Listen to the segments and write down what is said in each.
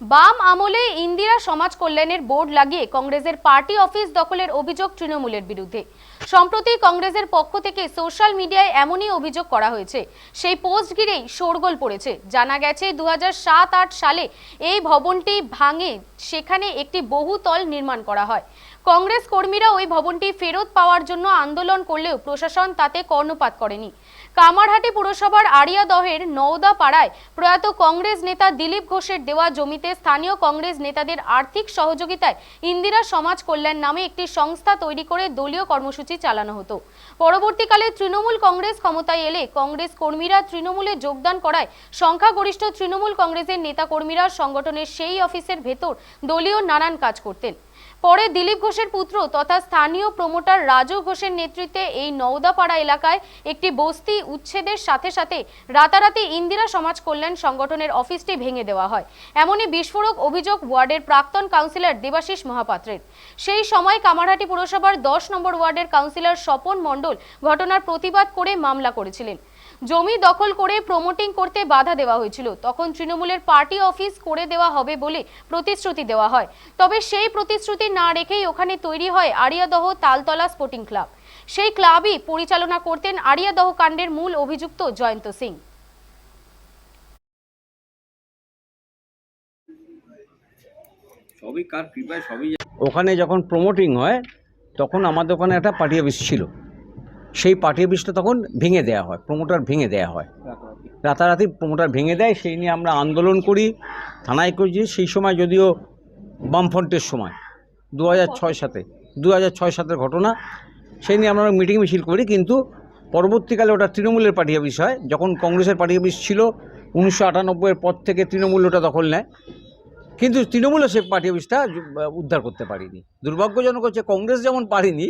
বাম আমলে ইন্দিরা সমাজ কল্যাণের বোর্ড লাগিয়ে কংগ্রেসের পার্টি অফিস দখলের অভিযোগ তৃণমূলের বিরুদ্ধে। সম্প্রতি কংগ্রেসের পক্ষ থেকে সোশ্যাল মিডিয়ায় এমনই অভিযোগ করা হয়েছে। সেই পোস্ট ঘিরেই শোরগোল পড়েছে। জানা গেছে দু আট সালে এই ভবনটি ভাঙে সেখানে একটি বহুতল নির্মাণ করা হয়। কংগ্রেস কর্মীরা ওই ভবনটি ফেরত পাওয়ার জন্য আন্দোলন করলেও প্রশাসন তাতে কর্ণপাত করেনি। কামারহাটি পুরসভার আড়িয়াদহের নওদা পাড়ায় প্রয়াত কংগ্রেস নেতা দিলীপ ঘোষের দেওয়া জমিতে স্থানীয় কংগ্রেস নেতাদের আর্থিক সহযোগিতায় ইন্দিরা সমাজ কল্যাণ নামে একটি সংস্থা তৈরি করে দলীয় কর্মসূচি চালানো হতো। পরবর্তীকালে তৃণমূল কংগ্রেস ক্ষমতায় এলে কংগ্রেস কর্মীরা তৃণমূলে যোগদান করায় সংখ্যাগরিষ্ঠ তৃণমূল কংগ্রেসের নেতাকর্মীরা সংগঠনের সেই অফিসের ভেতর দলীয় নানান কাজ করতেন। পরে দিলীপ ঘোষের পুত্র তথা স্থানীয় প্রমোটার রাজু ঘোষের নেতৃত্বে এই নওদাপাড়া এলাকায় একটি বস্তি উচ্ছেদের সাথে সাথে রাতারাতি ইন্দিরা সমাজ কল্যাণ সংগঠনের অফিসটি ভেঙে দেওয়া হয়। এমনই বিস্ফোরক অভিযোগ ওয়ার্ডের প্রাক্তন কাউন্সিলর দেবাশিস মহাপাত্রের। সেই সময় কামারহাটি পুরসভার দশ নম্বর ওয়ার্ডের কাউন্সিলর স্বপন মণ্ডল ঘটনার প্রতিবাদ করে মামলা করেছিলেন। জমি দখল করে প্রমোটিং করতে বাধা দেওয়া হয়েছিল। তখন তৃণমূলের পার্টি অফিস করে দেওয়া হবে বলে প্রতিশ্রুতি দেওয়া হয়। তবে সেই প্রতিশ্রুতি না রেখেই ওখানে তৈরি হয় আড়িয়াদহ তালতলা স্পোর্টিং ক্লাব সেই ক্লাবই পরিচালনা করতেন আড়িয়াদহ কাণ্ডের মূল অভিযুক্ত জয়ন্ত সিং। ওখানে যখন প্রমোটিং হয় তখন আমাদের ওখানে একটা পার্টি অফিস ছিল। সেই পার্টি অফিসটা তখন ভেঙে দেওয়া হয় প্রমোটার ভেঙে দেওয়া হয়। রাতারাতি। প্রমোটার ভেঙে দেয় সেই নিয়ে আমরা আন্দোলন করি থানায় করেছি সেই সময় যদিও বামফ্রন্টের সময় দু হাজার ছয় সাতে দু হাজার ছয় সাতের ঘটনা সেই নিয়ে আমরা মিটিং মিছিল করি কিন্তু পরবর্তীকালে ওটা তৃণমূলের পার্টি অফিস হয় যখন কংগ্রেসের পার্টি অফিস ছিল উনিশশো আটানব্বইয়ের পর থেকে তৃণমূল ওটা দখল নেয়। কিন্তু তৃণমূলও সে পার্টি অফিসটা উদ্ধার করতে পারিনি। দুর্ভাগ্যজনক হচ্ছে কংগ্রেস যেমন পারেনি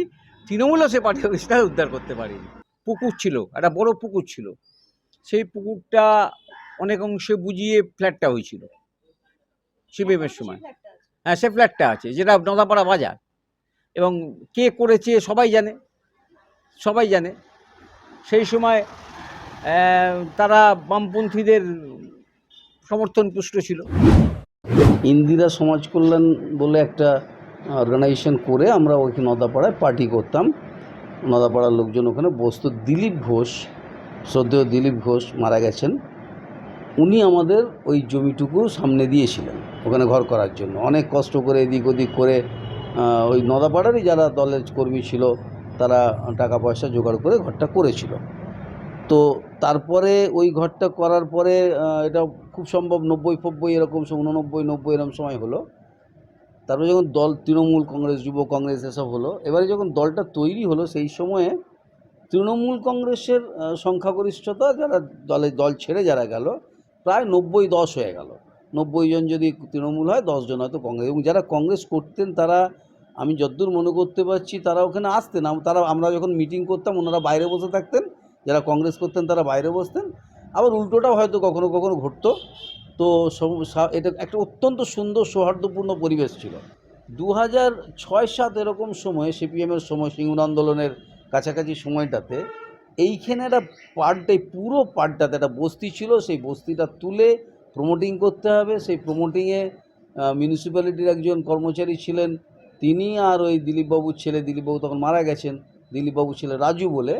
তৃণমূলও সে পার্টি অফিসটা উদ্ধার করতে পারেনি। পুকুর ছিল একটা বড় পুকুর ছিল। সেই পুকুরটা অনেক অংশে বুঝিয়ে ফ্ল্যাটটা হয়েছিল। সিপিএমের সময়। হ্যাঁ সে ফ্ল্যাটটা আছে যেটা নদাপাড়া বাজার। এবং কে করেছে সবাই জানে সবাই জানে। সেই সময় তারা বামপন্থীদের সমর্থন পুষ্ট ছিল। ইন্দিরা সমাজ কল্যাণ বলে একটা অর্গানাইজেশন করে আমরা ওইখানে নদাপাড়ায় পার্টি করতাম। নদাপাড়ার লোকজন ওখানে বসতো। দিলীপ ঘোষ, শ্রদ্ধেয় দিলীপ ঘোষ মারা গেছেন। উনি আমাদের ওই জমিটুকু সামনে দিয়েছিলেন ওখানে ঘর করার জন্য। অনেক কষ্ট করে এদিক ওদিক করে ওই নদাপাড়ারই যারা দলের কর্মী ছিল, তারা টাকা পয়সা জোগাড় করে ঘরটা করেছিল। তো তারপরে ওই ঘরটা করার পরে এটা খুব সম্ভব নব্বই, ফব্বই এরকম উননব্বই, নব্বই এরকম সময় হলো। তারপরে যখন দল, তৃণমূল কংগ্রেস, যুব কংগ্রেস এসব হলো, এবারে যখন দলটা তৈরি হলো সেই সময়ে তৃণমূল কংগ্রেসের সংখ্যাগরিষ্ঠতা যারা দলে দল ছেড়ে যারা গেল, প্রায় নব্বই দশ হয়ে গেল। নব্বই জন যদি তৃণমূল হয় দশজন হয়তো কংগ্রেস। এবং যারা কংগ্রেস করতেন, তারা, আমি যতদূর মনে করতে পারছি, তারা ওখানে আসতেন। তারা, আমরা যখন মিটিং করতাম, ওনারা বাইরে বসে থাকতেন। যারা কংগ্রেস করতেন, তারা বাইরে বসতেন। আবার উল্টোটাও হয়তো কখনো কখনো ঘটতো। তো এটা একটা অত্যন্ত সুন্দর, সৌহার্দ্যপূর্ণ পরিবেশ ছিল। দু হাজার ছয় সাত এরকম সময়ে সিপিএমের সময়, সিঙ্গুর আন্দোলনের কাছাকাছি সময়টাতে এইখানে একটা পার্টটাই পুরো পার্টটাতে একটা বস্তি ছিল। সেই বস্তিটা তুলে প্রমোটিং করতে হবে। সেই প্রমোটিংয়ে মিউনিসিপ্যালিটির একজন কর্মচারী ছিলেন। তিনি আর ওই দিলীপবাবুর ছেলে, দিলীপবাবু তখন মারা গেছেন। দিলীপবাবুর ছেলে রাজু বলে,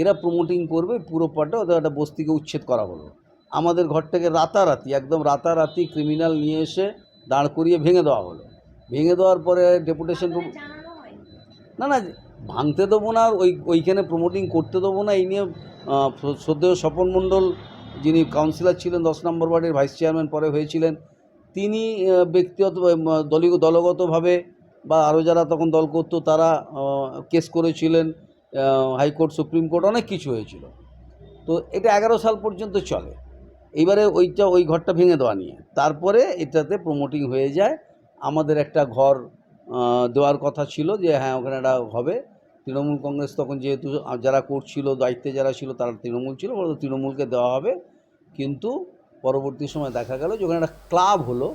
এরা প্রমোটিং করবে, পুরো পার্টটা ওদের একটা বস্তিকে উচ্ছেদ করা হলো। আমাদের ঘরটাকে রাতারাতি একদম রাতারাতি ক্রিমিনাল নিয়ে এসে দাঁড় করিয়ে ভেঙে দেওয়া হলো। ভেঙে দেওয়ার পরে ডেপুটেশন না না ভাঙতে দেবো না আর ওই ওইখানে প্রমোটিং করতে দেবো না এই নিয়ে শ্রদ্ধেয় স্বপন মণ্ডল যিনি কাউন্সিলর ছিলেন দশ নম্বর ওয়ার্ডের ভাইস চেয়ারম্যান পরে হয়েছিলেন তিনি ব্যক্তিগত দলীয় দলগতভাবে বা আরও যারা তখন দল করতো তারা কেস করেছিলেন হাইকোর্ট সুপ্রিম কোর্ট অনেক কিছু হয়েছিল। তো এটা এগারো সাল পর্যন্ত চলে। এইবারে ওইটা ওই ঘরটা ভেঙে দেওয়া নিয়ে। তারপরে এটাতে প্রমোটিং হয়ে যায়। আমাদের একটা ঘর দেওয়ার কথা ছিল যে হ্যাঁ ওখানে একটা হবে। তৃণমূল কংগ্রেস তখন যেহেতু যারা করছিল, দায়িত্বে যারা ছিল, তারা তৃণমূল ছিল বলতো তৃণমূলকে দেওয়া হবে। কিন্তু পরবর্তী সময় দেখা গেল যে, ওখানে একটা ক্লাব হলো।